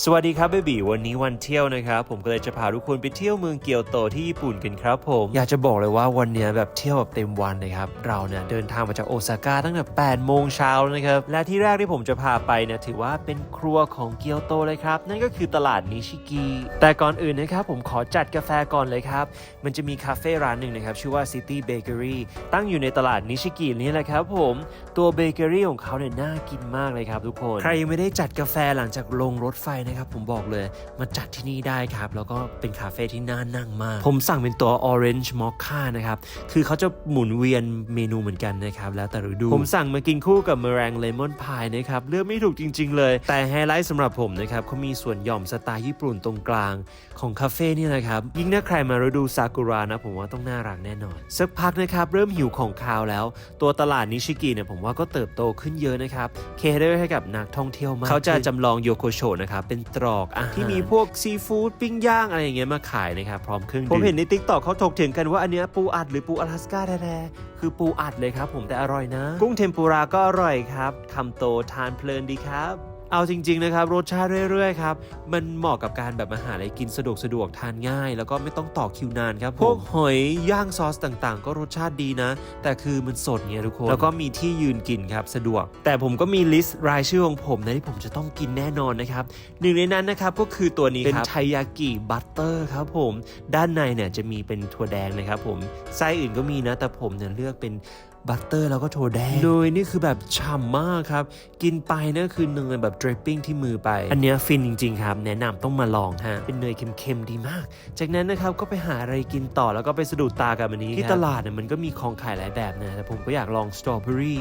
สวัสดีครับเบบีวันนี้วันเที่ยวนะครับ ผมก็เลยจะพาทุกคนไปเที่ยวเมืองเกียวโตที่ญี่ปุ่นกันครับผมอยากจะบอกเลยว่าวันนี้แบบเที่ยวแบบเต็มวันเลยครับเราเนี่ยเดินทางมาจากโอซาก้าตั้งแต่8โมงเช้าแล้วนะครับและที่แรกที่ผมจะพาไปเนี่ยถือว่าเป็นครัวของเกียวโตเลยครับ นั่นก็คือตลาดนิชิกิแต่ก่อนอื่นนะครับผมขอจัดกาแฟก่อนเลยครับ มันจะมีคาเฟ่ร้านหนึ่งนะครับชื่อว่า City Bakery ตั้งอยู่ในตลาดนิชิกินี่แหละครับผมตัวเบเกอรี่ของเขาเนี่ยน่ากินมากเลยครับทุกคน ใครยังไม่ได้จัดกาแฟหลังจากลงรถไฟนะครับผมบอกเลยมาจัดที่นี่ได้ครับ แล้วก็เป็นคาเฟ่ที่น่านั่งมาก ผมสั่งเป็นตัว Orange Mocha นะครับ คือเขาจะหมุนเวียนเมนูเหมือนกันนะครับ แล้วแต่ฤดู ผมสั่งมากินคู่กับเมแรงเลมอนพายนะครับ เลือกไม่ถูกจริง ๆ เลย แต่ไฮไลท์สำหรับผมนะครับเขามีส่วนหย่อมสไตล์ญี่ปุ่นตรงกลางของคาเฟ่นี่นะครับ ยิ่งถ้าใครมาฤดูซากุระนะผมว่าต้องน่ารักแน่นอน สักพักนะครับเริ่มหิวของคาวแล้ว ตัวตลาดนิชิกิเนี่ยผมว่าก็เติบโตขึ้นเยอะนะครับ เคเดอร์ให้กับนักท่องเที่ยวมากเขาจะจำลองโยโกโชนะครับเป็นตรอกอาหารที่มีพวกซีฟู้ดปิ้งย่างอะไรอย่างเงี้ยมาขายนะครับพร้อมเครื่องดื่มผมเห็นในติ๊กต็อกเขาถกเถียงกันว่าอันเนี้ยปูอัดหรือปูอลาสก้าแท้ๆคือปูอัดเลยครับผมแต่อร่อยนะ กุ้งเทมปุระก็อร่อยครับคำโตทานเพลินดีครับ เอาจริงๆนะครับรสชาติเรื่อยๆครับมันเหมาะกับการแบบมาหาอะไรกินสะดวกสะดวกทานง่าย แล้วก็ไม่ต้องต่อคิวนานครับผมพวกหอยย่างซอสต่างๆ ก็รสชาติดีนะ แต่คือมันสดไงทุกคนแล้วก็มีที่ยืนกินครับสะดวก แต่ผมก็มีลิสต์รายชื่อของผมนะที่ผมจะต้องกินแน่นอนนะครับหนึ่งในนั้นนะครับก็คือตัวนี้ครับเป็นไทยากิบัตเตอร์ครับผมด้านในเนี่ยจะมีเป็นถั่วแดงนะครับผมไส้อื่นก็มีนะแต่ผมเนี่ยเลือกเป็น บัตเตอร์แล้วก็ถั่วแดงเนยนี่คือแบบฉ่ำมากครับ กินไปนั่คือเนยแบบ dripping ที่มือไป อันเนี้ยฟินจริง ๆ ครับ แนะนำต้องมาลองฮะ เป็นเนยเค็มๆดีมาก จากนั้นนะครับก็ไปหาอะไรกินต่อแล้วก็ไปสะดุดตากับอันนี้ ที่ตลาดเนี่ยมันก็มีของขายหลายแบบนะแต่ผมก็อยากลองสตรอเบอรี่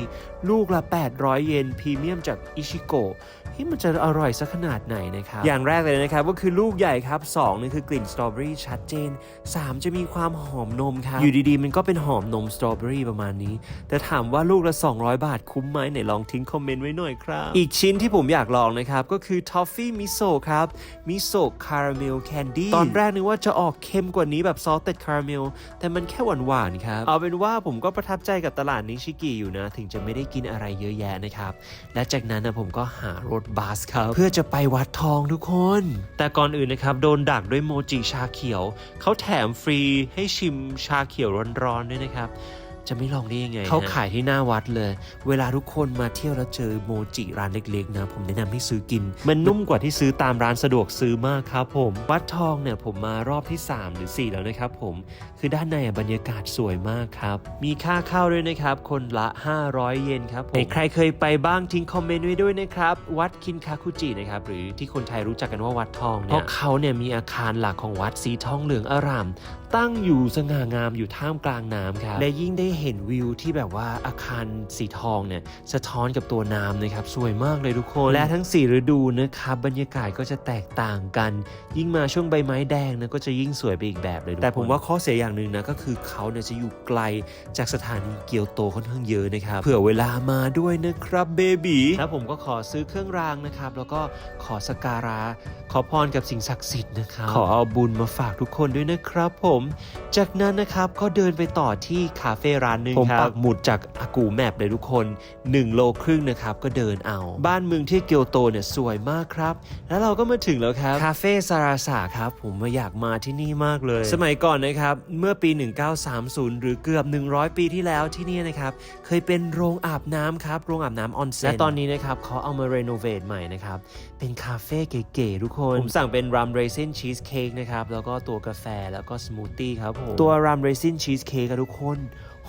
ลูกละ 800 เยนพรีเมียมจากอิชิโกะที่มันจะอร่อยสักขนาดไหนนะครับอย่างแรกเลยนะครับก็คือลูกใหญ่ครับ2นี่คือกลิ่นสตรอเบอรี่ชัดเจน 3 จะมีความหอมนมครับอยู่ดีๆ มันก็เป็นหอมนมสตรอเบอรี่ประมาณนี้แต่ถามว่าลูกละ 200 บาทคุ้มไหมไหนลองทิ้งคอมเมนต์ไว้หน่อยครับ อีกชิ้นที่ผมอยากลองนะครับ ก็คือทอฟฟี่มิโซะครับมิโซะคาราเมลแคนดี้ตอนแรกนึกว่าจะออกเค็มกว่านี้แบบซอสเต็ดคาราเมลแต่มันแค่หวานๆครับ เอาเป็นว่าผมก็ประทับใจกับตลาดนิชิกิอยู่นะ ถึงจะไม่ได้กินอะไรเยอะแยะนะครับ และจากนั้นนะผมก็หารถบัสครับ เพื่อจะไปวัดทองทุกคน แต่ก่อนอื่นนะครับ โดนดักด้วยโมจิชาเขียว เขาแถมฟรีให้ชิมชาเขียวร้อนๆด้วยนะครับ จะไม่ลองได้ยังไงเขาขายที่หน้าวัดเลย เวลาทุกคนมาเที่ยวแล้วเจอโมจิร้านเล็กๆนะ ผมแนะนำให้ซื้อกิน มันนุ่มกว่าที่ซื้อตามร้านสะดวกซื้อมากครับผม วัดทองเนี่ยผมมารอบที่ 3 หรือ 4 แล้วนะครับผม คือด้านในอะบรรยากาศสวยมากครับ มีค่าเข้าด้วยนะครับ คนละ 500 เยนครับผมใครเคยไปบ้างทิ้งคอมเมนต์ไว้ด้วยนะครับ วัดคินคาคุจินะครับหรือที่คนไทยรู้จักกันว่าวัดทองเนี่ยเพราะเขาเนี่ยมีอาคารหลักของวัดสีทองเหลืองอร่าม ตั้งอยู่สง่างามอยู่ท่ามกลางน้ำครับและยิ่งได้เห็นวิวที่แบบว่าอาคารสีทองเนี่ยสะท้อนกับตัวน้ำนะครับ สวยมากเลยทุกคน และทั้ง 4 ฤดูนะครับบรรยากาศก็จะแตกต่างกัน ยิ่งมาช่วงใบไม้แดงนะก็จะยิ่งสวยไปอีกแบบเลยทุกคนแต่ผมว่าข้อเสียอย่างหนึ่งนะก็คือเขาเนี่ยจะอยู่ไกลจากสถานีเกียวโตค่อนข้างเยอะนะครับเผื่อเวลามาด้วยนะครับเบบีแล้วผมก็ขอซื้อเครื่องรางนะครับแล้วก็ขอสกการะขอพรกับสิ่งศักดิ์สิทธิ์นะครับขอเอาบุญมาฝากทุกคนด้วยนะครับผม จากนั้นนะครับก็เดินไปต่อที่คาเฟ่ร้านหนึ่งผมปักหมุดจากอากูแมปเลยทุกคน 1 โลครึ่งนะครับ ก็เดินเอา บ้านเมืองที่เกียวโตเนี่ยสวยมากครับ แล้วเราก็มาถึงแล้วครับ คาเฟ่ซาราสาครับ ผมมาอยากมาที่นี่มากเลย สมัยก่อนนะครับ เมื่อปี 1930 หรือเกือบ 100 ปีที่แล้วที่นี่นะครับ เคยเป็นโรงอาบน้ำครับ โรงอาบน้ำออนเซ็นและตอนนี้นะครับเขาเอามารีโนเวทใหม่นะครับ เป็นคาเฟ่เก๋ๆทุกคน ผมสั่งเป็นรัมเรซินชีสเค้กนะครับ แล้วก็ตัวกาแฟแล้วก็สมูทตี้ครับผม ตัวรัมเรซินชีสเค้กทุกคน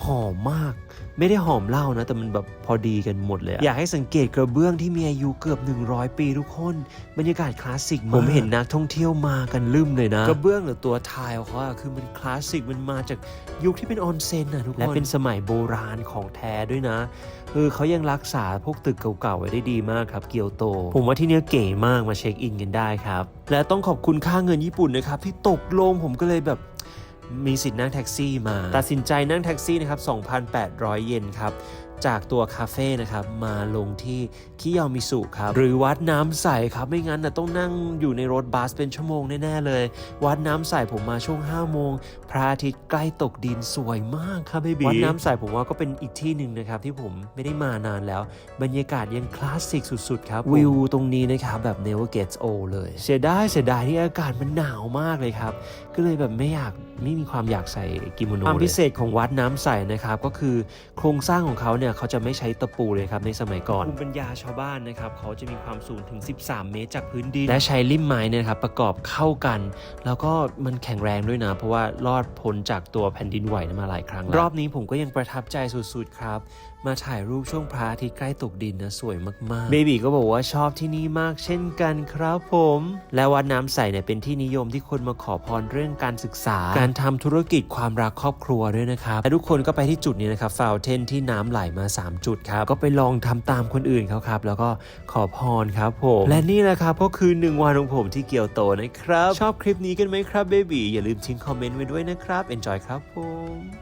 หอมมาก ไม่ได้หอมเหล้านะ แต่มันแบบพอดีกันหมดเลยอะอยากให้สังเกตกระเบื้องที่มีอายุเกือบ 100 ปีทุกคน บรรยากาศคลาสสิกมากผมเห็นนักท่องเที่ยวมากันลืมเลยนะ กระเบื้องหรือตัวไทล์เขาอะคือมันคลาสสิกมันมาจากยุคที่เป็นออนเซ็นนะทุกคนและเป็นสมัยโบราณของแท้ด้วยนะเออเขายังรักษาพวกตึกเก่าๆไว้ได้ดีมากครับเกียวโต ผมว่าที่เนี่ยเก๋มากมาเช็คอินกันได้ครับและต้องขอบคุณค่าเงินญี่ปุ่นนะครับที่ตกลงผมก็เลยแบบ มีสิทธิ์นั่งแท็กซี่มา ตัดสินใจนั่งแท็กซี่นะครับ 2,800 เยนครับ จากตัวคาเฟ่นะครับมาลงที่คิยอมิสุครับหรือวัดน้ำใสครับไม่งั้นนะต้องนั่งอยู่ในรถบัสเป็นชั่วโมงแน่ๆเลย วัดน้ำใสผมมาช่วง5โมงพระอาทิตย์ใกล้ตกดินสวยมากครับเบบีวัดน้ำใสผมว่าก็เป็นอีกที่หนึ่งนะครับที่ผมไม่ได้มานานแล้ว บรรยากาศยังคลาสสิกสุดๆครับวิวตรงนี้นะครับแบบ never gets old เลย เสียดายเสียดายที่อากาศมันหนาวมากเลยครับก็เลยแบบไม่อยากไม่มีความอยากใส่กิโมโนความพิเศษของวัดน้ำใสนะครับก็คือโครงสร้างของเขาเนี่ยเขาจะไม่ใช้ตะปูเลยครับในสมัยก่อนภูมิปัญญาชาวบ้านนะครับเขาจะมีความสูงถึง 13 เมตรจากพื้นดิน และใช้ริมไม้เนี่ยครับประกอบเข้ากัน แล้วก็มันแข็งแรงด้วยนะ เพราะว่ารอดพ้นจากตัวแผ่นดินไหวมาหลายครั้งแล้วรอบนี้ผมก็ยังประทับใจสุดๆครับ มาถ่ายรูปช่วงพระอาทิตย์ใกล้ตกดินนะสวยมากๆเบบีก็บอกว่าชอบที่นี่มากเช่นกันครับผม และวัดน้ำใสเนี่ยเป็นที่นิยมที่คนมาขอพรเรื่องการศึกษา การทำธุรกิจความรักครอบครัวด้วยนะครับและทุกคนก็ไปที่จุดนี้นะครับฟาวเทนที่น้ำไหลมา3 จุดครับ ก็ไปลองทำตามคนอื่นเขาครับ แล้วก็ขอพรครับผม และนี่แหละครับก็คือ 1 วันของผมที่เกียวโตนะครับ ชอบคลิปนี้กันไหมครับเบบีอย่าลืมทิ้งคอมเมนต์ไว้ด้วยนะครับ enjoy ครับผม